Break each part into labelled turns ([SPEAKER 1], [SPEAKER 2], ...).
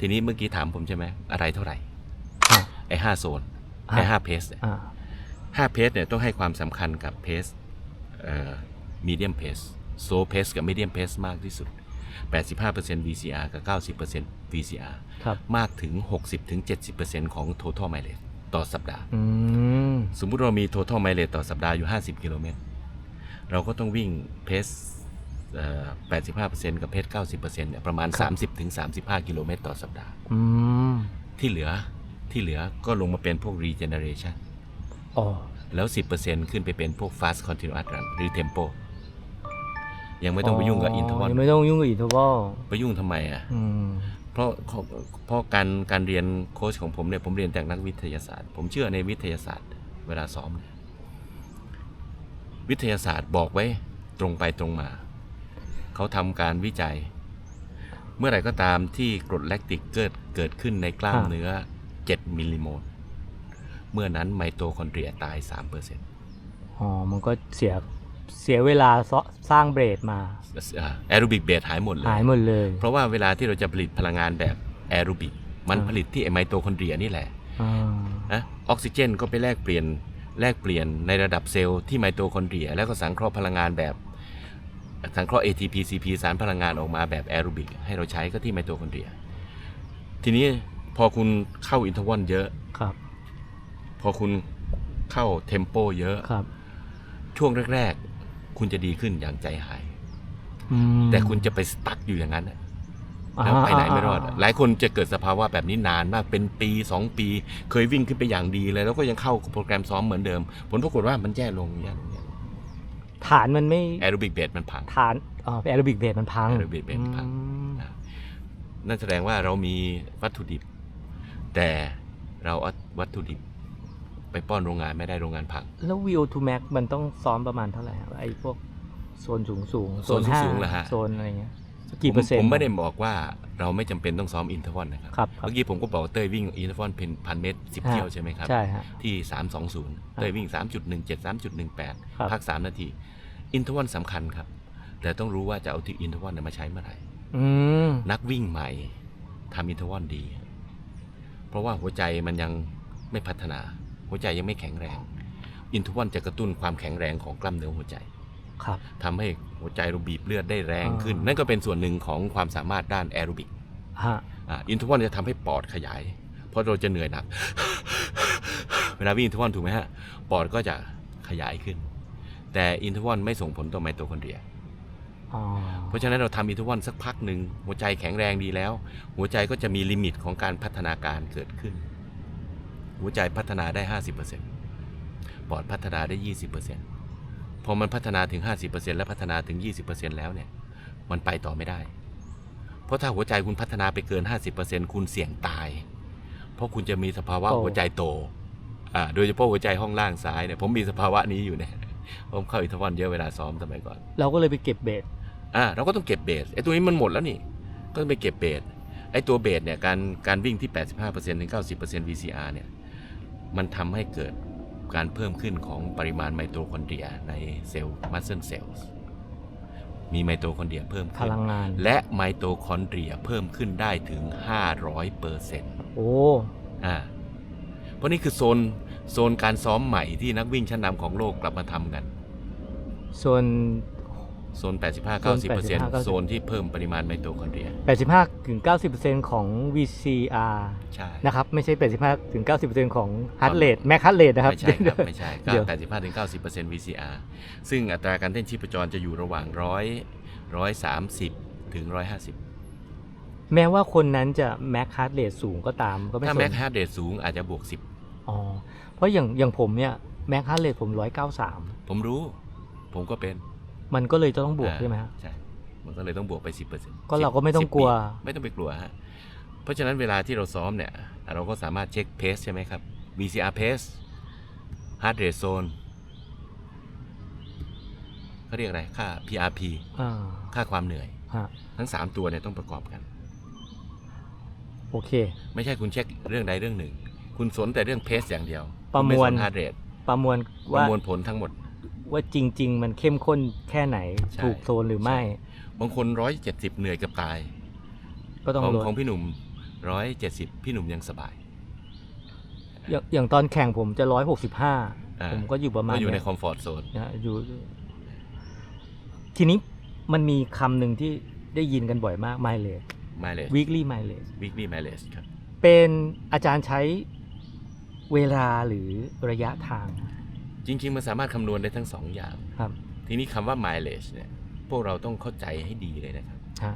[SPEAKER 1] ทีนี้เมื่อกี้ถามผมใช่ไหมอะไรเท่าไหร่
[SPEAKER 2] อ่า
[SPEAKER 1] ไอ้ห้าโซน ไอ้
[SPEAKER 2] อ่า
[SPEAKER 1] ห้าเพส
[SPEAKER 2] อ่า
[SPEAKER 1] ห้าเพสเนี่ยต้องให้ความสำคัญกับเพสเอ่อมีเดียมเพสโซเพสกับมีเดียมเพสมากที่สุด 85% VCR กับ 90% VCR
[SPEAKER 2] ครับ
[SPEAKER 1] มากถึง 60-70%ของ total mileage ต่อสัปดาห์
[SPEAKER 2] อืม
[SPEAKER 1] สมมุติเรามี total mileage ต่อสัปดาห์อยู่ 50 กิโลเมตร เราก็ต้องวิ่งเพสเอ่อ 85%กับเพส90%เนี่ยประมาณ 30-35 กิโลเมตรต่อสัปดาห์
[SPEAKER 2] อืม
[SPEAKER 1] ที่เหลือที่เหลือก็ลงมาเป็นพวก regeneration
[SPEAKER 2] อ๋อ
[SPEAKER 1] แล้ว 10%ขึ้นไปเป็นพวก fast continuous run หรือ tempo ยังไม่ต้องไปยุ่งกับ interval
[SPEAKER 2] ยังไม่ต้องยุ่งกับอินทวอล
[SPEAKER 1] ไปยุ่งทำไมอะ
[SPEAKER 2] อืม
[SPEAKER 1] เพราะเพราะการการเรียนโค้ชของผมเนี่ยผมเรียนจากนักวิทยาศาสตร์ ผมเชื่อในวิทยาศาสตร์ เวลาซ้อมเนี่ยวิทยาศาสตร์บอกไว้ตรงไปตรงมา เขาทำการวิจัย เมื่อไหร่ก็ตามที่กรดแลคติกเกิดเกิดขึ้นในกล้ามเนื้อ 7 มิลลิโมลเมื่อนั้นไมโตคอนเดรียตาย 3%
[SPEAKER 2] อ๋อ มันก็เสียเสียเวลาซสร้างเบรดมา
[SPEAKER 1] แอโรบิกเบสหายหมดเลย
[SPEAKER 2] หายหมดเลย
[SPEAKER 1] เพราะว่าเวลาที่เราจะผลิตพลังงานแบบแอโรบิกมัน
[SPEAKER 2] อ่า
[SPEAKER 1] ผลิตที่ไมโตคอนเดรียนี่แหละ
[SPEAKER 2] อ่า
[SPEAKER 1] นะออกซิเจนก็ไปแลกเปลี่ยนแลกเปลี่ยนในระดับเซลล์ที่ไมโตคอนเดรีย แล้วก็สังเคราะห์พลังงานแบบ สังเคราะห์ ATP CP สารพลังงานออกมาแบบแอโรบิกให้เราใช้ก็ที่ไมโตคอนเดรีย ทีนี้พอคุณเข้าอินทวอนเยอะ
[SPEAKER 2] ครับ
[SPEAKER 1] พอคุณเข้าเทมโปเยอะ
[SPEAKER 2] ครับ
[SPEAKER 1] ช่วงแรก ๆ คุณจะดีขึ้นอย่างใจหาย
[SPEAKER 2] อืม
[SPEAKER 1] แต่คุณจะไปสตั๊กอยู่อย่างนั้นน่ะ
[SPEAKER 2] อ่า
[SPEAKER 1] แล้วไปไหนไม่รอดาหลายคนจะเกิดสภาวะแบบนี้นานมาก เป็นปี 2 ปี เคยวิ่งขึ้นไปอย่างดีเลย แล้วก็ยังเข้าโปรแกรมซ้อมเหมือนเดิม ผลปรากฏว่ามันแย่ลงแย่ลงแย่ลง
[SPEAKER 2] ฐานมันไม่
[SPEAKER 1] แอโรบิกเบสมันพัง
[SPEAKER 2] ฐานอ๋อแอโรบิกเบรดมันพัง
[SPEAKER 1] aerobic base มันพัง
[SPEAKER 2] อืม
[SPEAKER 1] นะนั่นแสดงว่าเรามีวัตถุดิบ แต่เราเอาวัตถุดิบ ไปป้อนโรงงานไม่ได้โรงงานพัง
[SPEAKER 2] แล้ว VO2 max มันต้องซ้อมประมาณเท่าไหร่ครับไอ้พวกโซนสูงสูง
[SPEAKER 1] โซนสูงๆเหรอฮะ
[SPEAKER 2] โซนอะไรเงี้ยกี่เปอร์เซ็นต์
[SPEAKER 1] ผมไม่ได้บอกว่าเราไม่จำเป็นต้องซ้อมอินเทอร์วอนนะครับ
[SPEAKER 2] ครับครับ
[SPEAKER 1] เมื่อกี้ผมก็บอกว่าเต้ยวิ่งอินเทอร์วอนเป็นพันเมตรสิบ
[SPEAKER 2] ฮะ
[SPEAKER 1] เที่ยวใช่ไหมครับ
[SPEAKER 2] ใช่ฮะ
[SPEAKER 1] ที่320เต้ยวิ่ง3.17
[SPEAKER 2] ครับ
[SPEAKER 1] 3.18พัก3นาที อินเทอร์วอนสำคัญครับ แต่ต้องรู้ว่าจะเอาที่อินเทอร์วอนเนี่ยมาใช้เมื่อไหร่
[SPEAKER 2] อืม
[SPEAKER 1] นักวิ่งใหม่ทำอินเทอร์วอนดี เพราะว่าหัวใจมันยังไม่พัฒนา หัวใจยังไม่แข็งแรง อินเทอร์วอนจะกระตุ้นความแข็งแรงของกล้ามเนื้อหัวใจ
[SPEAKER 2] ครับ
[SPEAKER 1] ทำให้หัวใจเราบีบเลือดได้แรงขึ้น
[SPEAKER 2] อ่านั่
[SPEAKER 1] นั่นก็เป็นส่วนหนึ่งของความสามารถด้านแอโรบิก
[SPEAKER 2] ฮะ
[SPEAKER 1] อ่าอินทวอนจะทำให้ปอดขยาย เพราะเราจะเหนื่อยหนัก เวลาวิ่งอินทวอนถูกไหมฮะ ปอดก็จะขยายขึ้น แต่อินทวอนไม่ส่งผลต่อไมโตคอนเดรีย
[SPEAKER 2] อ๋อ
[SPEAKER 1] เพราะฉะนั้นเราทำอินทวอนสักพักหนึ่งหัวใจแข็งแรงดีแล้ว หัวใจก็จะมีลิมิตของการพัฒนาการเกิดขึ้น หัวใจพัฒนาได้ 50%ปอดพัฒนาได้ 20%พอมันพัฒนาถึง 50%และพัฒนาถึง 20%แล้วเนี่ยมันไปต่อไม่ได้ เพราะถ้าหัวใจคุณพัฒนาไปเกิน 50%คุณเสี่ยงตาย เพราะคุณจะมีสภาวะหัวใจโตอ่าโดยเฉพาะหัวใจห้องล่างซ้ายเนี่ยผมมีสภาวะนี้อยู่เนี่ย ผมเข้าอินทวอนเยอะเวลาซ้อมสมัยก่อน
[SPEAKER 2] เราก็เลยไปเก็บเบส
[SPEAKER 1] อ่าเราก็ต้องเก็บเบสไอ้ตัวนี้มันหมดแล้วนี่ ก็ต้องไปเก็บเบสไอ้ตัวเบสเนี่ยการการวิ่งที่ 85%ถึง 90% VCR เนี่ยมันทำให้เกิดการเพิ่มขึ้นของปริมาณไมโตคอนเดรียในเซลล์มัสเซลเซลล์มีไมโตคอนเดรียเพิ่ม
[SPEAKER 2] พ
[SPEAKER 1] ขึ้น
[SPEAKER 2] ลังงาน
[SPEAKER 1] และไมโตคอนเดรียเพิ่มขึ้นได้ถึง 500เปอร์เซ็นต์
[SPEAKER 2] โอ้
[SPEAKER 1] อ่าเพราะนี่คือโซน โซนการซ้อมใหม่ที่นักวิ่งชั้นนำของโลกกลับมาทำกัน
[SPEAKER 2] ส่วน
[SPEAKER 1] โซน85
[SPEAKER 2] โซน
[SPEAKER 1] 90
[SPEAKER 2] 85 90
[SPEAKER 1] โซนที่เพิ่มปริมาณไมโตคอนเดรีย
[SPEAKER 2] 85ถึง90%ของ VCR
[SPEAKER 1] ใช่
[SPEAKER 2] นะครับ ไม่ใช่ 85ถึง90%ของ heart rate max heart rate นะครับ
[SPEAKER 1] ไม่ใช่ครับ ไม่ใช่
[SPEAKER 2] เดี๋ยว
[SPEAKER 1] 85ถึง90 VCR ซึ่งอัตราการเต้นชีพจรจะอยู่ระหว่างร้อยร้อยสามสิบถึงร้อยห้าสิบ
[SPEAKER 2] แม้ว่าคนนั้นจะ max heart rate สูงก็ตามก็ไม่
[SPEAKER 1] ถ้า
[SPEAKER 2] ส
[SPEAKER 1] แม็ก
[SPEAKER 2] น
[SPEAKER 1] ฮาร์ดเรทสูงอาจจะบวกสิบ
[SPEAKER 2] อ๋อ เพราะอย่างอย่างผมเนี่ย max heart rate ผม193
[SPEAKER 1] ผมรู้ ผมก็เป็น
[SPEAKER 2] มันก็เลยจะต้องบวก
[SPEAKER 1] อ่า
[SPEAKER 2] ใช่ไหมฮะ
[SPEAKER 1] ใช่มันก็เลยต้องบวกไปสิบเปอร์เซ็นต์
[SPEAKER 2] ก็เราก็ไม่ต้องกลัว
[SPEAKER 1] ไม่ต้องไปกลัวฮะเพราะฉะนั้นเวลาที่เราซ้อมเนี่ย เราก็สามารถเช็คเพสใช่ไหมครับ VCR pace heart rate zone เขาเรียกอะไร ค่า PRP
[SPEAKER 2] อ่า
[SPEAKER 1] ค่าความเหนื่อย
[SPEAKER 2] ฮะ
[SPEAKER 1] ทั้ง 3 ตัวเนี่ยต้องประกอบกัน
[SPEAKER 2] โอเค
[SPEAKER 1] ไม่ใช่คุณเช็คเรื่องใดเรื่องหนึ่ง คุณสนแต่เรื่องเพสอย่างเดียว
[SPEAKER 2] ประมวล
[SPEAKER 1] ฮาร์ดเรท
[SPEAKER 2] ประมวล
[SPEAKER 1] ประ
[SPEAKER 2] ว่าม
[SPEAKER 1] วลผลทั้งหมด
[SPEAKER 2] ว่าจริง ๆ มันเข้มข้นแค่ไหน
[SPEAKER 1] ใช่
[SPEAKER 2] ถูกโซนหรือไม่
[SPEAKER 1] บางคน170เหนื่อยเกับตาย
[SPEAKER 2] ก็ต้อง
[SPEAKER 1] ของ
[SPEAKER 2] ลด
[SPEAKER 1] ของพี่หนุ่มร้อยเจ็ดสิบพี่หนุ่มยังสบาย
[SPEAKER 2] อย่างอย่างตอนแข่งผมจะร้อยหกสิบห้า
[SPEAKER 1] อ่า
[SPEAKER 2] ผมก็อยู่ประมาณ
[SPEAKER 1] ก็อยู่ใน
[SPEAKER 2] เนี้
[SPEAKER 1] คอมฟอร์ทโซน
[SPEAKER 2] นะอยู่ ทีนี้มันมีคำหนึ่งที่ได้ยินกันบ่อยมาก mileage
[SPEAKER 1] mileage
[SPEAKER 2] weekly mileage
[SPEAKER 1] weekly mileage ครับ
[SPEAKER 2] เป็นอาจารย์ใช้ เวลาหรือระยะทาง
[SPEAKER 1] จริง ๆ มันสามารถคำนวณได้ทั้งสองอย่าง
[SPEAKER 2] ครับ
[SPEAKER 1] ทีนี้คำว่า mileage เนี่ยพวกเราต้องเข้าใจให้ดีเลยนะครับ
[SPEAKER 2] ฮะ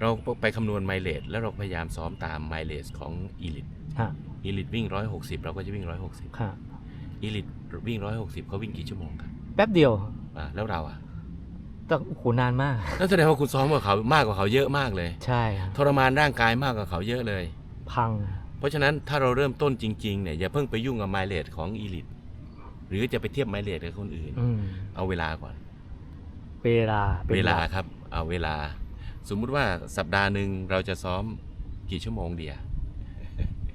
[SPEAKER 1] เราไปคำนวณ mileage แล้วเราพยายามซ้อมตาม mileage ของ elite
[SPEAKER 2] ฮะ
[SPEAKER 1] elite วิ่ง 160 เราก็จะวิ่ง 160
[SPEAKER 2] ฮะ
[SPEAKER 1] elite วิ่ง 160เขาวิ่งกี่ชั่วโมงครับ
[SPEAKER 2] แป๊บเดียว
[SPEAKER 1] อ่าแล้วเราอะ
[SPEAKER 2] แต่โอ้โหนานมาก
[SPEAKER 1] นั่นแสดงว่าคุณซ้อมกับเขามากกว่าเขาเยอะมากเลย
[SPEAKER 2] ใช่ครับ
[SPEAKER 1] ทรมานร่างกายมากกว่าเขาเยอะเลย
[SPEAKER 2] พัง
[SPEAKER 1] เพราะฉะนั้นถ้าเราเริ่มต้นจริงๆเนี่ยอย่าเพิ่งไปยุ่งกับ mileage ของ elite หรือจะไปเทียบ mileage กับคนอื่น
[SPEAKER 2] อืม
[SPEAKER 1] เอาเวลาก่อน
[SPEAKER 2] เวลาป็น
[SPEAKER 1] เวลา
[SPEAKER 2] หก
[SPEAKER 1] ครับ เอาเวลา สมมุติว่าสัปดาห์หนึ่งเราจะซ้อมกี่ชั่วโมงเดีย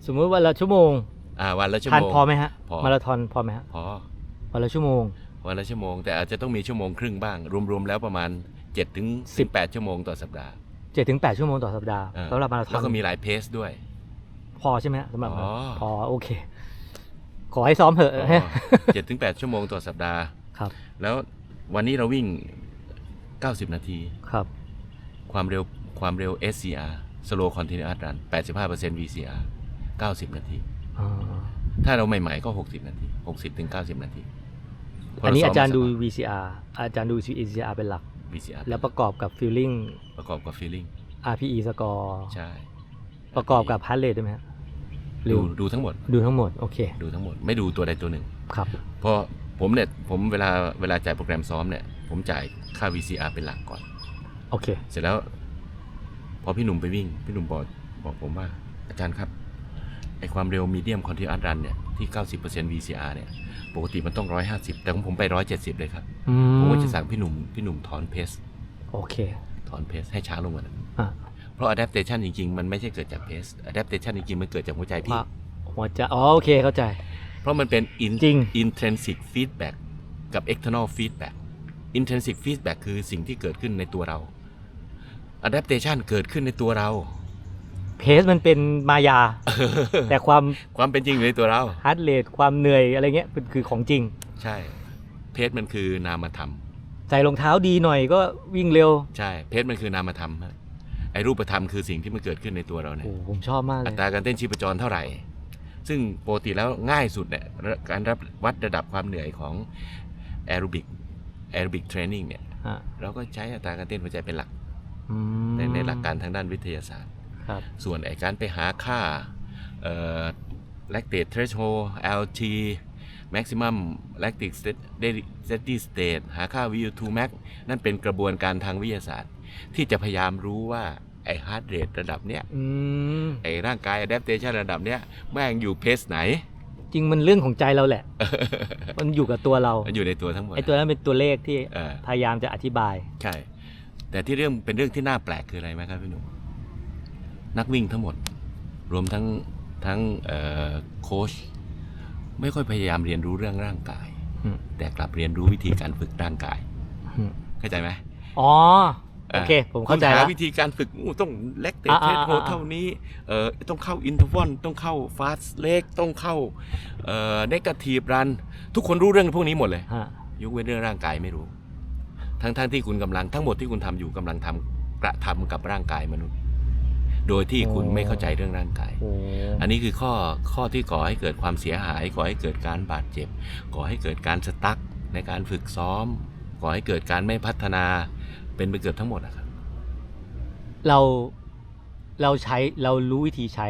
[SPEAKER 2] สมมติวันละชั่วโมง
[SPEAKER 1] อ่าวันละชั่ว
[SPEAKER 2] ทาน
[SPEAKER 1] โมง
[SPEAKER 2] พอไหมฮะ
[SPEAKER 1] พอ
[SPEAKER 2] มาราธอนพอไหมฮะ
[SPEAKER 1] พอ
[SPEAKER 2] วันละชั่วโมง
[SPEAKER 1] วันละชั่วโมง แต่อาจจะต้องมีชั่วโมงครึ่งบ้าง รวมๆแล้วประมาณ7ถึง18ชั่วโมงต่อสัปดาห์
[SPEAKER 2] เจ็ดถึงแปดชั่วโมงต่อสัปดาห์
[SPEAKER 1] เออ
[SPEAKER 2] สำหรับมาราธอ
[SPEAKER 1] แล้
[SPEAKER 2] น
[SPEAKER 1] วก็มีหลายเพสด้วย
[SPEAKER 2] พอใช่ไหมฮะสำหรับ
[SPEAKER 1] พอ
[SPEAKER 2] พอโอเค ขอให้ซ้อมเถอะ
[SPEAKER 1] เจ็ดถึงแปดชั่วโมงต่อสัปดาห์
[SPEAKER 2] ครับ
[SPEAKER 1] แล้ววันนี้เราวิ่ง 90 นาที
[SPEAKER 2] ครับ
[SPEAKER 1] ความเร็วความเร็ว SCR Slow Continuous Run 85% VCR 90 นาที
[SPEAKER 2] อ่า
[SPEAKER 1] ถ้าเราใหม่ๆก็ 60 นาที 60ถึง90 นาทีเพะ
[SPEAKER 2] อันนี้
[SPEAKER 1] เซ้
[SPEAKER 2] อาจารย์ดู
[SPEAKER 1] มสบ
[SPEAKER 2] VCR อาจารย์ดู VCR เป็นหลัก
[SPEAKER 1] ย VCR
[SPEAKER 2] แล้วประกอบกับ feeling
[SPEAKER 1] ประกอบกับ feeling
[SPEAKER 2] RPE score
[SPEAKER 1] ใช่
[SPEAKER 2] ประกอบกับ heart rate ด้วยไหมฮะหรื
[SPEAKER 1] ดู
[SPEAKER 2] อ
[SPEAKER 1] ดูทั้งหมด
[SPEAKER 2] ดูทั้งหมด โอเค
[SPEAKER 1] ดูทั้งหมด ไม่ดูตัวใดตัวหนึ่ง
[SPEAKER 2] ครับ
[SPEAKER 1] เพราะผมเนี่ย ผมเวลาเวลาจ่ายโปรแกรมซ้อมเนี่ย ผมจ่ายค่า VCR เป็นหลักก่อน
[SPEAKER 2] โอเค
[SPEAKER 1] เสร็จแล้ว พอพี่หนุ่มไปวิ่ง พี่หนุ่มบอกบอกผมว่า อาจารย์ครับ ไอความเร็วมีเดียมคอนทิอัสรันเนี่ย ที่ 90% VCR เนี่ย ปกติมันต้อง 150 แต่ของผมไป 170 เลยครับ
[SPEAKER 2] อื
[SPEAKER 1] ผม
[SPEAKER 2] ม
[SPEAKER 1] ก็จะสั่งพี่หนุ่ม พี่หนุ่มถอนเพส
[SPEAKER 2] โอเค
[SPEAKER 1] ถอนเพสให้ช้าลงกว่านั้น
[SPEAKER 2] อะ
[SPEAKER 1] เพ ราะ adaptation จริง ๆ มันไม่ใช่เกิดจากเพส adaptation จริง ๆ มันเกิดจากหัวใจพี่
[SPEAKER 2] ว่าหัวใจอ๋อโอเคเข้าใจ
[SPEAKER 1] เพราะมันเป็น in
[SPEAKER 2] จริง
[SPEAKER 1] intrinsic feedback กับ external feedback intrinsic feedback คือสิ่งที่เกิดขึ้นในตัวเรา adaptation เกิดขึ้นในตัวเรา
[SPEAKER 2] เพสมันเป็นมายา แต่ความ
[SPEAKER 1] ความเป็นจริงอยู่ในตัวเรา
[SPEAKER 2] ฮาร์ดเรทความเหนื่อยอะไรเงี้ยเป็นคือของจริง
[SPEAKER 1] ใช่เพจมันคือนามธรรม
[SPEAKER 2] ใส่รองเท้าดีหน่อยก็วิ่งเร็ว
[SPEAKER 1] ใช่เพจมันคือนามธรรมฮะ ไอ้รูปธรรมคือสิ่งที่มันเกิดขึ้นในตัวเราเนี่ย
[SPEAKER 2] โอ้ผมชอบมากเล
[SPEAKER 1] อั
[SPEAKER 2] ย
[SPEAKER 1] ตราการเต้นชีพจรเท่าไหร่ ซึ่งปกติแล้วง่ายสุดเนี่ยการรับวัดระดับความเหนื่อยของแอโรบิกแอโรบิกเทรนนิ่งเนี่ย
[SPEAKER 2] ฮะ
[SPEAKER 1] เราก็ใช้อัตราการเต้นหัวใจเป็นหลัก
[SPEAKER 2] อืม
[SPEAKER 1] ในในหลักการทางด้านวิทยาศาสตร์
[SPEAKER 2] ครับ
[SPEAKER 1] ส่วนไอ้การไปหาค่าเอ่อ lactate threshold LT maximum lactic steady state หาค่า VO2 max นั่นเป็นกระบวนการทางวิทยาศาสตร์ ที่จะพยายามรู้ว่าไอ้ heart rate ระดับเนี้ย
[SPEAKER 2] อืม
[SPEAKER 1] ไอ้ร่างกาย adaptation ระดับเนี้ยแม่งอยู่เพสไหน
[SPEAKER 2] จริงมันเรื่องของใจเราแหละ มันอยู่กับตัวเรา
[SPEAKER 1] มันอยู่ในตัวทั้งหมด
[SPEAKER 2] ไอ้ตัวนั้นเป็นตัวเลขที่
[SPEAKER 1] เออ
[SPEAKER 2] พยายามจะอธิบาย
[SPEAKER 1] ใช่แต่ที่เรื่องเป็นเรื่องที่น่าแปลกคืออะไรไหมครับพี่หนุ่มนักวิ่งทั้งหมด รวมทั้งทั้งเอ่อโค้ชไม่ค่อยพยายามเรียนรู้เรื่องร่างกาย
[SPEAKER 2] อืม
[SPEAKER 1] แต่กลับเรียนรู้วิธีการฝึกร่างกาย
[SPEAKER 2] อืม
[SPEAKER 1] เข้าใจไหม
[SPEAKER 2] อ๋อ โอเค ผมเข้าใจ
[SPEAKER 1] คุณห
[SPEAKER 2] แล้ว
[SPEAKER 1] วิธีการฝึกอู้ต้องเล็กเต
[SPEAKER 2] อ่า
[SPEAKER 1] เทส
[SPEAKER 2] อ่า
[SPEAKER 1] โฮ
[SPEAKER 2] อ่า
[SPEAKER 1] เท่านี้เอ่อต้องเข้าอินเทอร์วอนต้องเข้าฟาสเล็กต้องเข้าเอ่อเนกาทีฟรัน ทุกคนรู้เรื่องพวกนี้หมดเลย
[SPEAKER 2] ฮะ
[SPEAKER 1] ยกเว้นเรื่องร่างกายไม่รู้ ทั้งทั้งที่คุณกำลังทั้งหมดที่คุณทำอยู่กำลังทำกระทำกับร่างกายมนุษย์ โดยที่คุณไม่เข้าใจเรื่องร่างกาย
[SPEAKER 2] โอ้
[SPEAKER 1] อันนี้คือข้อข้อที่ก่อให้เกิดความเสียหายก่อให้เกิดการบาดเจ็บก่อให้เกิดการสตั๊กในการฝึกซ้อมก่อให้เกิดการไม่พัฒนา เป็นไปเกือบทั้งหมดนะครับ
[SPEAKER 2] เราเราใช้เรารู้วิธีใช้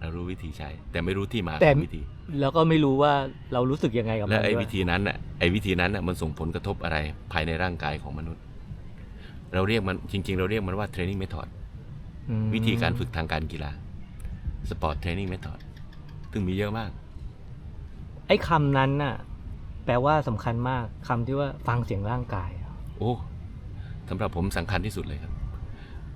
[SPEAKER 1] เรารู้วิธีใช้ แต่ไม่รู้ที่มา
[SPEAKER 2] แต่
[SPEAKER 1] ของวิธี
[SPEAKER 2] แล้วก็ไม่รู้ว่าเรารู้สึกยังไงกับมั
[SPEAKER 1] และ
[SPEAKER 2] น
[SPEAKER 1] ไอ้
[SPEAKER 2] ด้วย
[SPEAKER 1] วิธีนั้นน่ะไอ้วิธีนั้นน่ะมันส่งผลกระทบอะไรภายในร่างกายของมนุษย์ เราเรียกมันจริง ๆ เราเรียกมันว่าเทรนนิ่งเมธอด
[SPEAKER 2] อืม
[SPEAKER 1] วิธีการฝึกทางการกีฬาสปอร์ตเทรนนิ่งเมธอดซึ่งมีเยอะมาก
[SPEAKER 2] ไอ้คำนั้นน่ะ แปลว่าสำคัญมากคำที่ว่าฟังเสียงร่างกาย
[SPEAKER 1] โอ้ สำหรับผมสำคัญที่สุดเลยครับ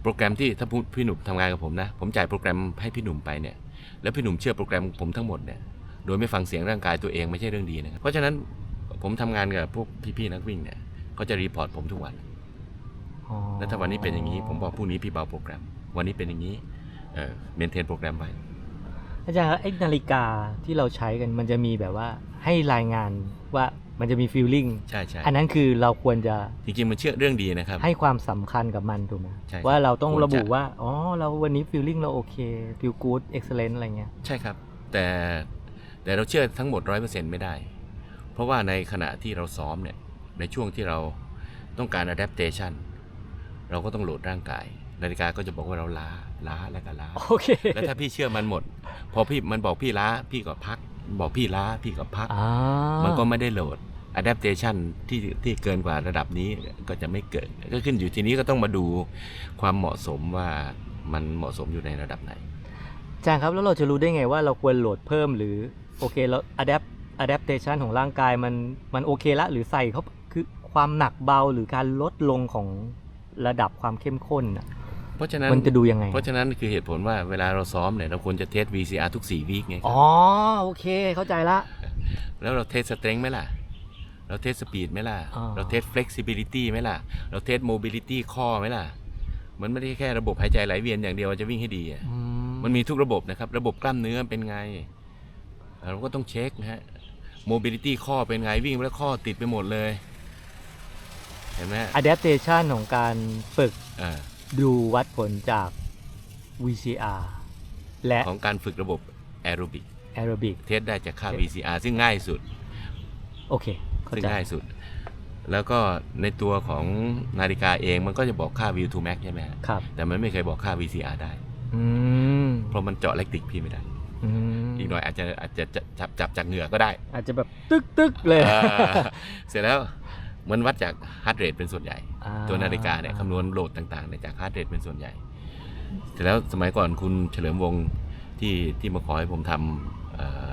[SPEAKER 1] โปรแกรมที่ถ้าพูดพี่หนุ่มทำงานกับผมนะ ผมจ่ายโปรแกรมให้พี่หนุ่มไปเนี่ย แล้วพี่หนุ่มเชื่อโปรแกรมผมทั้งหมดเนี่ย โดยไม่ฟังเสียงร่างกายตัวเองไม่ใช่เรื่องดีนะครับ เพราะฉะนั้นผมทำงานกับพวกพี่ๆนักวิ่งเนี่ยเขาจะรีพอร์ตผมทุกวัน แล้วถ้าวันนี้เป็นอย่างนี้ ผมบอกพรุ่งนี้พี่เบาโปรแกรม วันนี้เป็นอย่างนี้ เออเมนเทนโปรแกรมไว้
[SPEAKER 2] อาจารย์ครับไอ้นาฬิกาที่เราใช้กันมันจะมีแบบว่าให้รายงานว่า มันจะมีฟีลลิ่ง
[SPEAKER 1] ใช่ใช่
[SPEAKER 2] อันนั้นคือเราควรจะ
[SPEAKER 1] จริงๆมันเชื่อเรื่องดีนะครับ
[SPEAKER 2] ให้ความสำคัญกับมันถูกไหม
[SPEAKER 1] ใช่
[SPEAKER 2] ว่าเราต้อง
[SPEAKER 1] ควรจะ
[SPEAKER 2] ระบุว่า อ๋อ เราวันนี้ฟีลลิ่งเราโอเคฟีลกู๊ดเอ็กซ์เลนอะไรเงี้ย
[SPEAKER 1] ใช่ครับ แต่แต่เราเชื่อทั้งหมดร้อยเปอร์เซ็นต์ไม่ได้ เพราะว่าในขณะที่เราซ้อมเนี่ย ในช่วงที่เราต้องการ adaptation เราก็ต้องโหลดร่างกาย นาฬิกาก็จะบอกว่าเราล้า ล้าแล้วก็ล้า
[SPEAKER 2] โอเค
[SPEAKER 1] แล้วถ้าพี่เชื่อมันหมด พอพี่มันบอกพี่ล้า พี่ก็พัก บอกพี่ล้า พี่ก็พัก
[SPEAKER 2] อ่า
[SPEAKER 1] มันก็ไม่ได้โหลด adaptation ที่ที่เกินกว่าระดับนี้ก็จะไม่เกิด ก็ขึ้นอยู่ทีนี้ก็ต้องมาดูความเหมาะสมว่ามันเหมาะสมอยู่ในระดับไหน
[SPEAKER 2] อาจารย์ครับแล้วเราจะรู้ได้ไงว่าเราควรโหลดเพิ่มหรือโอเคแล้ว adapt adaptation ของร่างกายมันมันโอเคละหรือใส่เขาคือความหนักเบาหรือการลดลงของระดับความเข้มข้นน่ะ
[SPEAKER 1] เพราะฉะนั้น
[SPEAKER 2] มันจะดูยังไง
[SPEAKER 1] เพราะฉะนั้นคือเหตุผลว่าเวลาเราซ้อมเนี่ยเราควรจะเทส VCR ทุก4วีคไงค
[SPEAKER 2] อ๋
[SPEAKER 1] รั
[SPEAKER 2] อบโอเค เข้าใจละ
[SPEAKER 1] แล้วเราเทสสเตร n งไหมล่ะ เราเทสสปีดไหมล่ะ
[SPEAKER 2] อ่า
[SPEAKER 1] เราเทส flexibility ไหมล่ะ เราเทส mobility ข้อไหมล่ะ มันไม่ได้แค่ระบบหายใจไหลเวียนอย่างเดียวจะวิ่งให้ดีอะ
[SPEAKER 2] อื
[SPEAKER 1] มันมีทุกระบบนะครับ ระบบกล้ามเนื้อเป็นไง เราก็ต้องเช็คนะฮะ mobility ข้อเป็นไงวิ่งไปแล้วข้อติดไปหมดเลย เห็นไหม
[SPEAKER 2] adaptation ของการฝึก
[SPEAKER 1] อ่า
[SPEAKER 2] ดูวัดผลจาก VCR และ
[SPEAKER 1] ของการฝึกระบบแอโรบิก
[SPEAKER 2] aerobic
[SPEAKER 1] เทสได้จากค่า VCR ซึ่งง่ายสุด
[SPEAKER 2] โอเคเข้า
[SPEAKER 1] ซึ่ง
[SPEAKER 2] ใจ
[SPEAKER 1] ง่ายสุด แล้วก็ในตัวของนาฬิกาเองมันก็จะบอกค่า view to max ใช่ไหมฮะ
[SPEAKER 2] ครับ
[SPEAKER 1] แต่มันไม่เคยบอกค่า VCR ได้
[SPEAKER 2] อืม
[SPEAKER 1] เพราะมันเจาะเล็กติกพี่ไม่ได้
[SPEAKER 2] อืม
[SPEAKER 1] อีกหน่อยอาจจะอาจจะจะจับจับจากเหงื่อก็ได้
[SPEAKER 2] อาจจะแบบตึกตึกๆเลย
[SPEAKER 1] เออเสร็จแล้วมันวัดจากฮาร์ดเรทเป็นส่วนใหญ่
[SPEAKER 2] อ่
[SPEAKER 1] ตัวนาฬิกาเนี่ยคำนวณโหลดต่างๆเนี่ยจากฮาร์ดเรทเป็นส่วนใหญ่ เสร็จแล้วสมัยก่อนคุณเฉลิมวงศ์ที่ที่มาขอให้ผมทำเอ่อ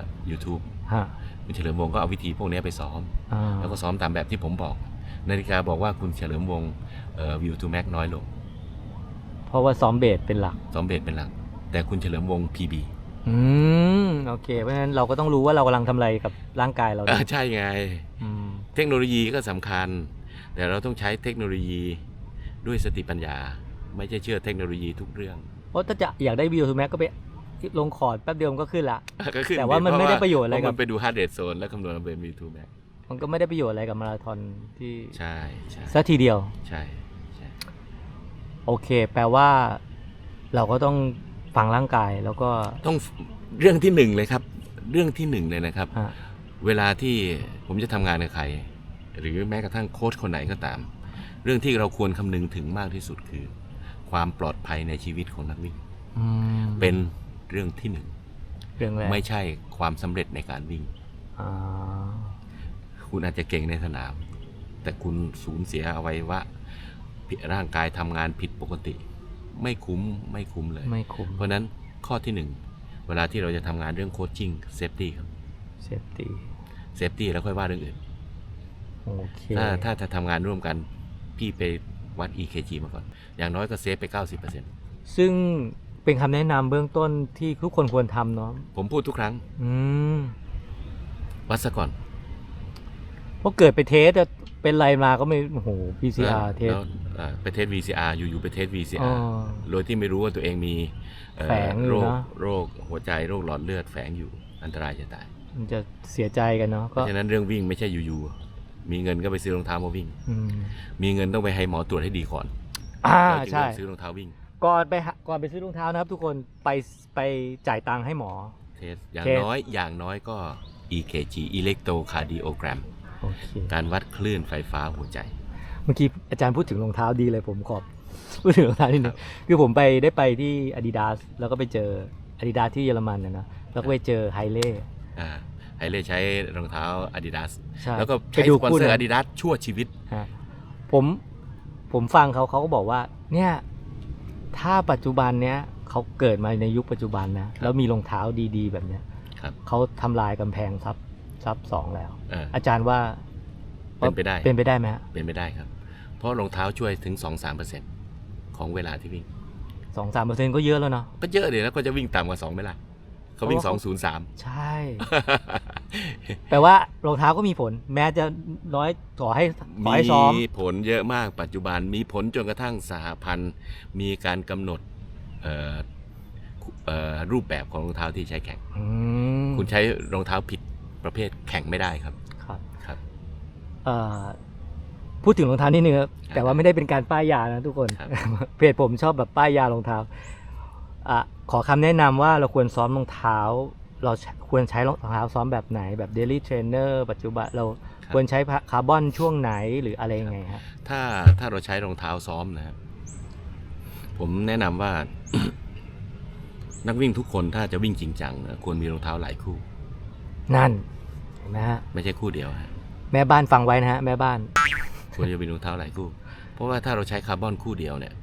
[SPEAKER 1] YouTube
[SPEAKER 2] ฮะ
[SPEAKER 1] คุณเฉลิมวงศ์ก็เอาวิธีพวกนี้ไปซ้อม
[SPEAKER 2] อ่า
[SPEAKER 1] แล้วก็ซ้อมตามแบบที่ผมบอก นาฬิกาบอกว่าคุณเฉลิมวงศ์เอ่อ view to max น้อยลง
[SPEAKER 2] เพราะว่าซ้อมเบสเป็นหลัก
[SPEAKER 1] ซ้อมเบสเป็นหลัก แต่คุณเฉลิมวงศ์ PB
[SPEAKER 2] อืมโอเค เพราะฉะนั้นเราก็ต้องรู้ว่าเรากำลังทำอะไรกับร่างกายเรา
[SPEAKER 1] อ่าใช่ไง
[SPEAKER 2] อืม
[SPEAKER 1] เทคโนโลยีก็สำคัญ แต่เราต้องใช้เทคโนโลยีด้วยสติปัญญา ไม่ใช่เชื่อเทคโนโลยีทุกเรื่อง
[SPEAKER 2] เพราะถ้าจะอยากได้วิวทูแม็กก็ไป ลงคอร์ดแป๊บเดียวมันก็ขึ้นละ
[SPEAKER 1] ก็ขึ้น
[SPEAKER 2] แต่ว่ามันไม่ได้ประโยชน์อะไร
[SPEAKER 1] เพ
[SPEAKER 2] กับ
[SPEAKER 1] มันไปดู hard rate zone แล้วคำนวณเป็น view to max
[SPEAKER 2] มันก็ไม่ได้ประโยชน์อะไรกับมาราธอนที่
[SPEAKER 1] ใช่ใช่
[SPEAKER 2] สักทีเดียว
[SPEAKER 1] ใช่ใช่
[SPEAKER 2] โอเค แปลว่า เราก็ต้องฟังร่างกายแล้วก็
[SPEAKER 1] ต้องเรื่องที่หนึ่งเลยครับ เรื่องที่หนึ่งเลยนะครับ
[SPEAKER 2] ฮะ
[SPEAKER 1] เวลาที่ผมจะทำงานกับใคร หรือแม้กระทั่งโค้ชคนไหนก็ตาม เรื่องที่เราควรคำนึงถึงมากที่สุดคือ ความปลอดภัยในชีวิตของนักวิ่ง
[SPEAKER 2] อืม
[SPEAKER 1] เป็น เรื่องที่หนึ่ง
[SPEAKER 2] เรื่องแรก
[SPEAKER 1] ไม่ใช่ความสำเร็จในการวิ่ง
[SPEAKER 2] อ่า
[SPEAKER 1] คุณอาจจะเก่งในสนาม แต่คุณสูญเสียอวัยวะผิดร่างกายทำงานผิดปกติ ไม่คุ้มไม่คุ้มเลย
[SPEAKER 2] ไม่คุ้ม
[SPEAKER 1] เพราะฉะนั้นข้อที่หนึ่งเวลาที่เราจะทำงานเรื่องโคชชิ่งเซฟตี้ครับ
[SPEAKER 2] เซฟตี้
[SPEAKER 1] เซฟตี้แล้วค่อยว่าเรื่องอื่น
[SPEAKER 2] โอเค
[SPEAKER 1] ถ้าถ้าจะทำงานร่วมกันพี่ไปวัด EKG มาก่อน อย่างน้อยก็เซฟไป 90%
[SPEAKER 2] ซึ่ง เป็นคำแนะนำเบื้องต้นที่ทุกคนควรทำเนาะ
[SPEAKER 1] ผมพูดทุกครั้ง
[SPEAKER 2] อืม
[SPEAKER 1] วัดซะก่อน
[SPEAKER 2] เพราะเกิดไปเทสอะเป็นไรมาก็ไม่โอ้โห PCR เทส
[SPEAKER 1] แล้วอ่าไปเทส VCR อยู่ๆไปเทส
[SPEAKER 2] อ๋
[SPEAKER 1] VCR
[SPEAKER 2] อ
[SPEAKER 1] โดยที่ไม่รู้ว่าตัวเองมีเอ่อ
[SPEAKER 2] แฝงอยู่
[SPEAKER 1] โรค
[SPEAKER 2] เนอะ
[SPEAKER 1] โรคหัวใจโรคหลอดเลือดแฝงอยู่อันตรายจะตาย
[SPEAKER 2] มันจะเสียใจกันเนาะ
[SPEAKER 1] เพ
[SPEAKER 2] ก็
[SPEAKER 1] ราะฉะนั้นเรื่องวิ่งไม่ใช่อยู่ๆมีเงินก็ไปซื้อรองเท้ามาวิ่ง
[SPEAKER 2] อืม
[SPEAKER 1] มีเงินต้องไปให้หมอตรวจให้ดีก่อน
[SPEAKER 2] อ่า
[SPEAKER 1] แล้วจึง
[SPEAKER 2] ใช่
[SPEAKER 1] เริ่มซื้อรองเท้าวิ่ง
[SPEAKER 2] ก่อนไปหาก่อนไปซื้อรองเท้านะครับ ทุกคนไปไปจ่ายตังค์ให้หมอ
[SPEAKER 1] เทสอย่าง
[SPEAKER 2] เทส
[SPEAKER 1] น้อยอย่างน้อยก็ EKG electrocardiogram
[SPEAKER 2] โอเค
[SPEAKER 1] การวัดคลื่นไฟฟ้าหัวใจ
[SPEAKER 2] เมื่อกี้อาจารย์พูดถึงรองเท้าดีเลยผมขอบพูดถึงรองเท้านิดนึงคือผมไปได้ไปที่ Adidas แล้วก็ไปเจอ Adidas ที่เยอรมันนะนะแล้วก็ไปเจอไฮเล่
[SPEAKER 1] อ่าไฮเล่ใช้รองเท้า Adidas
[SPEAKER 2] ใช่
[SPEAKER 1] แล้วก็
[SPEAKER 2] ไป
[SPEAKER 1] ใช้
[SPEAKER 2] ดู
[SPEAKER 1] สปอน
[SPEAKER 2] คู่
[SPEAKER 1] เซอร์
[SPEAKER 2] นั้น
[SPEAKER 1] Adidas ชั่วชีวิต
[SPEAKER 2] ฮะผมผมฟังเขาเขาก็บอกว่า เนี่ย ถ้าปัจจุบันเนี้ยเขาเกิดมาในยุคปัจจุบันนะแล้วมีรองเท้าดีๆ แบบเนี้ย
[SPEAKER 1] ครับ
[SPEAKER 2] เขาทำลายกำแพงซับซับสองแล้ว
[SPEAKER 1] เออ
[SPEAKER 2] อาจารย์ว่า
[SPEAKER 1] เป็นไปได้
[SPEAKER 2] เป็นไปได้ไหมฮะ
[SPEAKER 1] เป็นไปได้ครับ เพราะรองเท้าช่วยถึง 2-3%ของเวลาที่วิ่ง
[SPEAKER 2] สองสามเปอร์เซ็นต์ก็เยอะแล้วเนาะ
[SPEAKER 1] ก็เยอะเดี๋ยวแล้วก็จะวิ่งต่ำกว่า2ไหมล่ะ เขาวิ่ง
[SPEAKER 2] เพราะว่า
[SPEAKER 1] 203
[SPEAKER 2] ใช่ แปลว่ารองเท้าก็มีผล แม้จะน้อยขอให้ขอให้ซ้อม
[SPEAKER 1] มีผลเยอะมากปัจจุบันมีผลจนกระทั่งสหพันธ์ มีการกำหนดเอ่อเอ่อรูปแบบของรองเท้าที่ใช้แข่ง
[SPEAKER 2] อืม
[SPEAKER 1] คุณใช้รองเท้าผิดประเภทแข่งไม่ได้ครับ
[SPEAKER 2] ครับ
[SPEAKER 1] ครับ
[SPEAKER 2] เอ่อพูดถึงรองเท้านิดนึงครับแต่ว่าไม่ได้เป็นการป้ายยานะทุกคน
[SPEAKER 1] ครับ
[SPEAKER 2] เพจผมชอบแบบป้ายยารองเท้า อะขอคำแนะนำว่าเราควรซ้อมรองเท้า เราควรใช้รองเท้าซ้อมแบบไหนแบบ daily trainer ปัจจุบันเรา
[SPEAKER 1] ครับ
[SPEAKER 2] ควรใช้คาร์บอนช่วงไหนหรืออะไรยังไงฮะ
[SPEAKER 1] ถ้าถ้าเราใช้รองเท้าซ้อมนะครับผมแนะนำว่า นักวิ่งทุกคนถ้าจะวิ่งจริงจังนะควรมีรองเท้าหลายคู่
[SPEAKER 2] นั่นเห็นไหมฮะ
[SPEAKER 1] ไม่ใช่คู่เดียวฮะ
[SPEAKER 2] แม่บ้านฟังไว้นะฮะแม่บ้าน
[SPEAKER 1] ควรจะมีรองเท้าหลายคู่ เพราะว่าถ้าเราใช้คาร์บอนคู่เดียวเนี่ย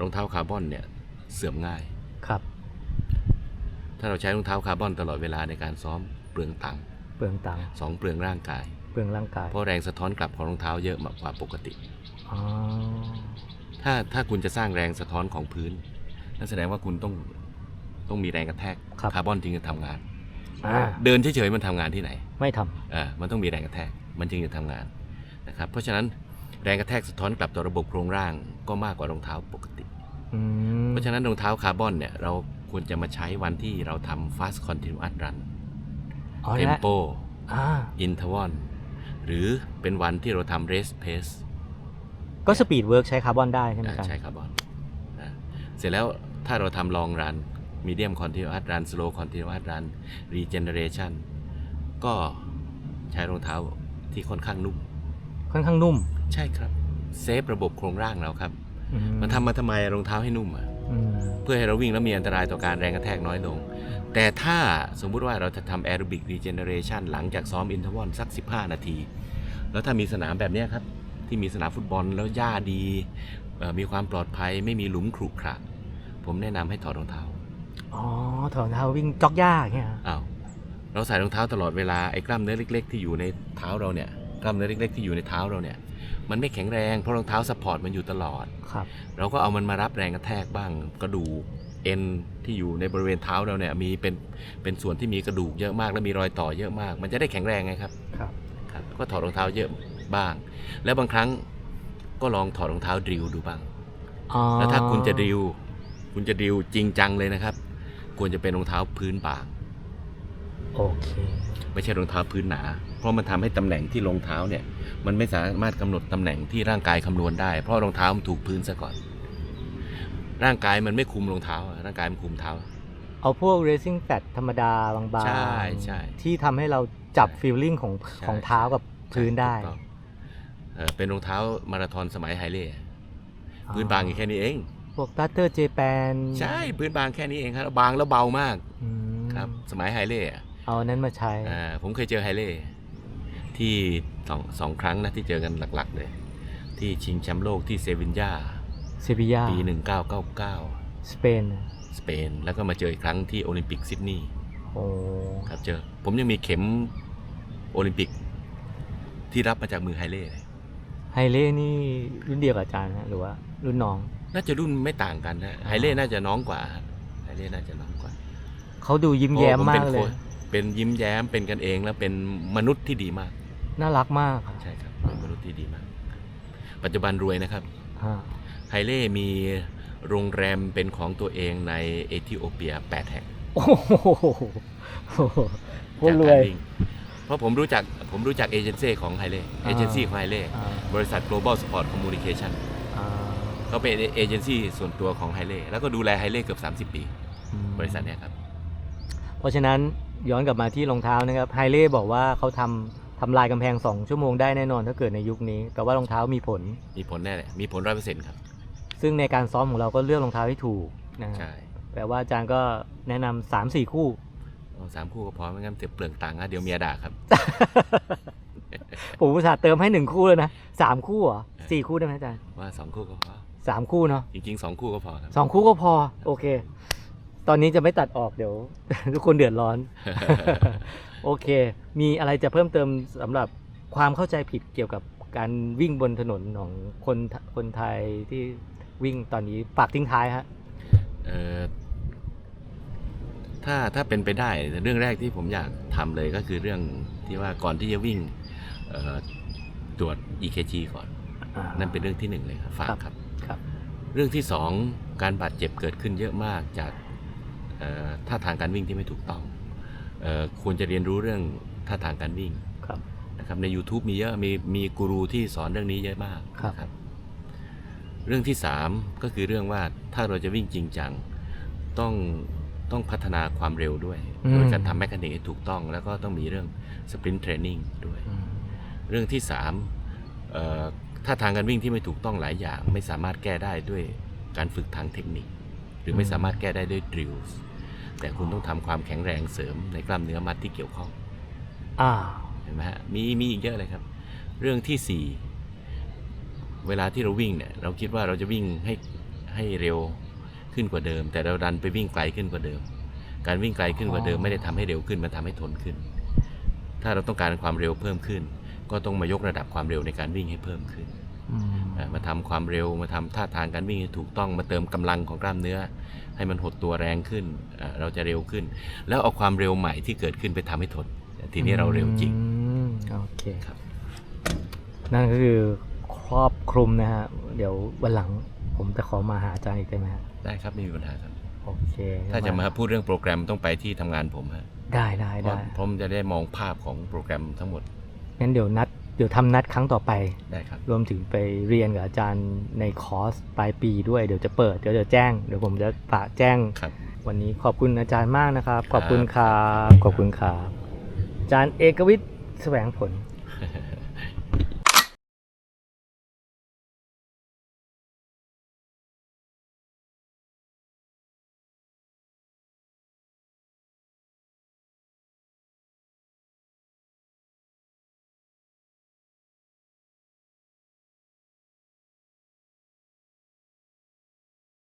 [SPEAKER 1] รองเท้าคาร์บอนเนี่ยเสื่อมง่าย
[SPEAKER 2] ครับ
[SPEAKER 1] ถ้าเราใช้รองเท้าคาร์บอนตลอดเวลาในการซ้อมเปลืองตังค์
[SPEAKER 2] เปลืองตังค์
[SPEAKER 1] สองเปลืองร่างกาย
[SPEAKER 2] เปลืองร่างกาย
[SPEAKER 1] เพราะแรงสะท้อนกลับของรองเท้าเยอะมากกว่าปกติ
[SPEAKER 2] อ๋อ
[SPEAKER 1] ถ้าถ้าคุณจะสร้างแรงสะท้อนของพื้นนั่นแสดงว่าคุณต้องต้องมีแรงกระแทก
[SPEAKER 2] ครับ
[SPEAKER 1] คาร์บอนจึงจะทำงาน
[SPEAKER 2] อ่า
[SPEAKER 1] เดินเฉยๆมันทำงานที่ไหน
[SPEAKER 2] ไม่ทำ
[SPEAKER 1] อ่ามันต้องมีแรงกระแทกมันจึงจะทำงานนะครับเพราะฉะนั้นแรงกระแทกสะท้อนกลับต่อระบบโครงร่างก็มากกว่ารองเท้าปกติ
[SPEAKER 2] อืม
[SPEAKER 1] เพราะฉะนั้นรองเท้าคาร์บอนเนี่ยเราควรจะมาใช้วันที่เราทำ fast continuous run
[SPEAKER 2] อ๋อแล้ว
[SPEAKER 1] tempo
[SPEAKER 2] อ่า
[SPEAKER 1] interval หรือเป็นวันที่เราทำ race pace
[SPEAKER 2] ก็สปีดเวิร์กใช้คาร์บอนได้ใช่ไหม
[SPEAKER 1] อ่า
[SPEAKER 2] ครับ
[SPEAKER 1] ใช้คาร์บอนอ่าเสร็จแล้วถ้าเราทำ long run medium continuous run slow continuous run regeneration ก็ใช้รองเท้าที่ค่อนข้างนุ่ม
[SPEAKER 2] ค่อนข้างนุ่ม
[SPEAKER 1] ใช่ครับ เซฟระบบโครงร่างเราครับ
[SPEAKER 2] อื
[SPEAKER 1] มันทำมาทำไมรองเท้าให้นุ่มอะ
[SPEAKER 2] อืม
[SPEAKER 1] เพื่อให้เราวิ่งแล้วมีอันตรายต่อการแรงกระแทกน้อยลง แต่ถ้าสมมุติว่าเราจะทำแอโรบิกรีเจเนเรชันหลังจากซ้อมอินเทอร์วอลสัก 15 นาที แล้วถ้ามีสนามแบบเนี้ยครับ ที่มีสนามฟุตบอลแล้วหญ้าดีเอ่อมีความปลอดภัยไม่มีหลุมขรุขระผมแนะนำให้ถอดรองเท้า
[SPEAKER 2] อ๋อ ถอดรองเท้าวิ่งจ็อกยากเนี่ย
[SPEAKER 1] อ้าวเราใส่รองเท้าตลอดเวลาไอ้กล้ามเนื้อเล็ก ๆ ที่อยู่ในเท้าเราเนี่ยกล้ามเนื้อเล็ก ๆ ที่อยู่ในเท้าเราเนี่ย มันไม่แข็งแรงเพราะรองเท้าสปอร์ตมันอยู่ตลอด
[SPEAKER 2] ครับ
[SPEAKER 1] เราก็เอามันมารับแรงกระแทกบ้างกระดูกเอ็นที่อยู่ในบริเวณเท้าเราเนี่ยมีเป็นเป็นส่วนที่มีกระดูกเยอะมาก และมีรอยต่อเยอะมาก มันจะได้แข็งแรงไงครับ
[SPEAKER 2] ครับ
[SPEAKER 1] ครับก็ถอดรองเท้าเยอะบ้าง แล้วบางครั้งก็ลองถอดรองเท้าดริลดูบ้าง
[SPEAKER 2] อ๋อ
[SPEAKER 1] แล้วถ้าคุณจะดริลคุณจะดริลจริงจังเลยนะครับ ควรจะเป็นรองเท้าพื้นบาง
[SPEAKER 2] โอเค
[SPEAKER 1] ไม่ใช่รองเท้าพื้นหนา เพราะมันทำให้ตำแหน่งที่รองเท้าเนี่ย มันไม่สามารถกำหนดตำแหน่งที่ร่างกายคำนวณได้ เพราะรองเท้ามันถูกพื้นซะก่อน ร่างกายมันไม่คุมรองเท้าอะร่างกายมันคุมเท้า
[SPEAKER 2] เอาพวก racing fat ธรรมดาบางๆ
[SPEAKER 1] ใช่ใช่
[SPEAKER 2] ที่ทำให้เราจับ
[SPEAKER 1] ใช่
[SPEAKER 2] feeling ของ
[SPEAKER 1] ใช่
[SPEAKER 2] ของเท้ากับพื้นได้
[SPEAKER 1] ถูกต้องเอ่อเป็นรองเท้ามาราธอนสมัยไฮเล่พื้นบางอยู่แค่นี้เอง
[SPEAKER 2] พวก Starter Japan
[SPEAKER 1] ใช่พื้นบางแค่นี้เองครับบางแล้วเบามาก
[SPEAKER 2] อืม
[SPEAKER 1] ครับสมัยไฮเล่อะ
[SPEAKER 2] เอาอันนั้นมาใช้
[SPEAKER 1] อ่าผมเคยเจอไฮเล่ที่สองสองครั้งนะที่เจอกันหลักๆเลย ที่ชิงแชมป์โลกที่เซวินยา
[SPEAKER 2] เซบียา
[SPEAKER 1] ปี 1999
[SPEAKER 2] สเปน
[SPEAKER 1] สเปน แล้วก็มาเจออีกครั้งที่โอลิมปิกซิดนีย์
[SPEAKER 2] โอ้
[SPEAKER 1] ครับเจอ ผมยังมีเข็มโอลิมปิก ที่รับมาจากมือไฮเล่เลย
[SPEAKER 2] ไฮเล่นี่รุ่นเดียวกับอาจารย์นะหรือว่ารุ่นน้อง
[SPEAKER 1] น่าจะรุ่นไม่ต่างกันนะไฮเล่น่าจะน้องกว่าฮะไฮเล่น่าจะน้องกว่า
[SPEAKER 2] เขาดูยิ้มแย้ม
[SPEAKER 1] เพระ
[SPEAKER 2] มา
[SPEAKER 1] ผ
[SPEAKER 2] ก
[SPEAKER 1] ป็น
[SPEAKER 2] เล
[SPEAKER 1] โค้
[SPEAKER 2] ย
[SPEAKER 1] ช เป็นยิ้มแย้มเป็นกันเองแล้วเป็นมนุษย์ที่ดีมาก
[SPEAKER 2] น่ารักมากครับ
[SPEAKER 1] ใช่ครับเป็นมนุษย์ที่ดีมาก ปัจจุบันรวยนะครับ
[SPEAKER 2] ฮะ
[SPEAKER 1] ไฮเล่มีโรงแรมเป็นของตัวเองในเอธิโอเปีย8แห่ง
[SPEAKER 2] โอ้โหโคตรรวย
[SPEAKER 1] จากกาวิ่งเพราะผมรู้จักผมรู้จักเอเจนซี่ของไฮเล่เอเจนซี่ของไฮเล่
[SPEAKER 2] อ่า
[SPEAKER 1] บริษัท global sport communication
[SPEAKER 2] อ่า
[SPEAKER 1] เขาเป็นเอเจนซี่ส่วนตัวของไฮเล่แล้วก็ดูแลไฮเล่เกือบ 30 ปี
[SPEAKER 2] อืม
[SPEAKER 1] บริษัทเนี้ยครับ
[SPEAKER 2] เพราะฉะนั้น ย้อนกลับมาที่รองเท้านะครับไฮเล่บอกว่าเขาทำทำลายกำแพง 2 ชั่วโมงได้แน่นอนถ้าเกิดในยุคนี้แต่ว่ารองเท้ามีผล
[SPEAKER 1] มีผลแน่เลยมีผลร้อยเปอร์เซ็นต์ครับ
[SPEAKER 2] ซึ่งในการซ้อมของเราก็เลือกรองเท้าให้ถูกนะฮะ
[SPEAKER 1] ใช่
[SPEAKER 2] แปลว่าอาจารย์ก็แนะนำสามสี่คู่
[SPEAKER 1] เอาสามคู่ก็พอไม่งั้นเสียเปลืองตังค์นะเดี๋ยวเมียด่าครับ
[SPEAKER 2] ผมอุตส่าห์เติมให้หนึ่งคู่เลยนะสามคู่เหรอสี่คู่ได้ไหมอาจารย์
[SPEAKER 1] ว่าสองคู่ก็พอ
[SPEAKER 2] สามคู่เนาะ
[SPEAKER 1] จริงๆสองคู่ก็พอครับ
[SPEAKER 2] สองคู่ก็พอ โอเค ตอนนี้จะไม่ตัดออกเดี๋ยว ทุกคนเดือดร้อน โอเค มีอะไรจะเพิ่มเติมสำหรับความเข้าใจผิดเกี่ยวกับการวิ่งบนถนนของคนคนไทยที่วิ่งตอนนี้ฝากทิ้งท้ายฮะ
[SPEAKER 1] เอ่อถ้าถ้าเป็นไปได้เรื่องแรกที่ผมอยากทำเลยก็คือเรื่องที่ว่าก่อนที่จะวิ่งเอ่อตรวจ EKG ก่อน นั่นเป็นเรื่องที่หนึ่งเลยครับฝาก
[SPEAKER 2] ครับ
[SPEAKER 1] ครับ
[SPEAKER 2] ครับ
[SPEAKER 1] เรื่องที่สองการบาดเจ็บเกิดขึ้นเยอะมากจากเอ่อ ท่าทางการวิ่งที่ไม่ถูกต้องเอ่อควรจะเรียนรู้เรื่องท่าทางการวิ่ง
[SPEAKER 2] ครับ
[SPEAKER 1] นะครับใน YouTube มีเยอะมีมีกูรูที่สอนเรื่องนี้เยอะมาก
[SPEAKER 2] ครับ
[SPEAKER 1] นะเรื่องที่ 3 ก็คือเรื่องว่าถ้าเราจะวิ่งจริงจังต้องต้องพัฒนาความเร็วด้วย โดยการทำแมคานิกให้ถูกต้อง แล้วก็ต้องมีเรื่องสปรินต์เทรนนิ่งด้วย
[SPEAKER 2] อืม
[SPEAKER 1] เรื่องที่3เอ่อถ้าทางการวิ่งที่ไม่ถูกต้องหลายอย่าง ไม่สามารถแก้ได้ด้วยการฝึกทางเทคนิค หรือไม่สามารถแก้ได้ด้วยดริลส์ แต่คุณต้องทำความแข็งแรงเสริมในกล้ามเนื้อมัดที่เกี่ยวข้อง
[SPEAKER 2] อ่า
[SPEAKER 1] เห็นไหมฮะมีมีอีกเยอะเลยครับ เรื่องที่ 4 เวลาที่เราวิ่งเนี่ยเราคิดว่าเราจะวิ่งให้ให้เร็วขึ้นกว่าเดิม แต่เราดันไปวิ่งไกลขึ้นกว่าเดิม การวิ่งไกลขึ้นกว่าเดิม
[SPEAKER 2] อ๋อ
[SPEAKER 1] ไม่ได้ทำให้เร็วขึ้นมันทำให้ทนขึ้น ถ้าเราต้องการความเร็วเพิ่มขึ้น ก็ต้องมายกระดับความเร็วในการวิ่งให้เพิ่มขึ้น
[SPEAKER 2] อื ม
[SPEAKER 1] เอ่อมาทำความเร็วมาทำท่าทางการวิ่งให้ถูกต้องมาเติมกำลังของกล้ามเนื้อ ให้มันหดตัวแรงขึ้นเอ่อเราจะเร็วขึ้น แล้วเอาความเร็วใหม่ที่เกิดขึ้นไปทำให้ทนทีนี้เราเร็วจริง
[SPEAKER 2] อืมโอเค
[SPEAKER 1] ครับ
[SPEAKER 2] นั่นก็คือครอบคลุมนะฮะ เดี๋ยววันหลังผมจะขอมาหาอาจารย์อีกได้ไหมฮะ
[SPEAKER 1] ได้ครับไม่มีปัญหาครับ
[SPEAKER 2] โอเค
[SPEAKER 1] ถ้าจะมาพูดเรื่องโปรแกรมต้องไปที่ทำงานผมฮะ
[SPEAKER 2] ได้ได้
[SPEAKER 1] เพราะ
[SPEAKER 2] ได้
[SPEAKER 1] ผมจะได้มองภาพของโปรแกรมทั้งหมด
[SPEAKER 2] งั้นเดี๋ยวนัดเดี๋ยวทำนัดครั้งต่อไป
[SPEAKER 1] ได้ครับ
[SPEAKER 2] รวมถึงไปเรียนกับอาจารย์ในคอร์สปลายปีด้วยเดี๋ยวจะเปิดเดี๋ยวจะแจ้งเดี๋ยวผมจะฝากแจ้ง
[SPEAKER 1] ครับ
[SPEAKER 2] วันนี้ขอบคุณอาจารย์มากนะครับ ขอบคุณค
[SPEAKER 1] ครั
[SPEAKER 2] รับบขอบคุณครับอาจารย์เอกวิทย์แสวงผล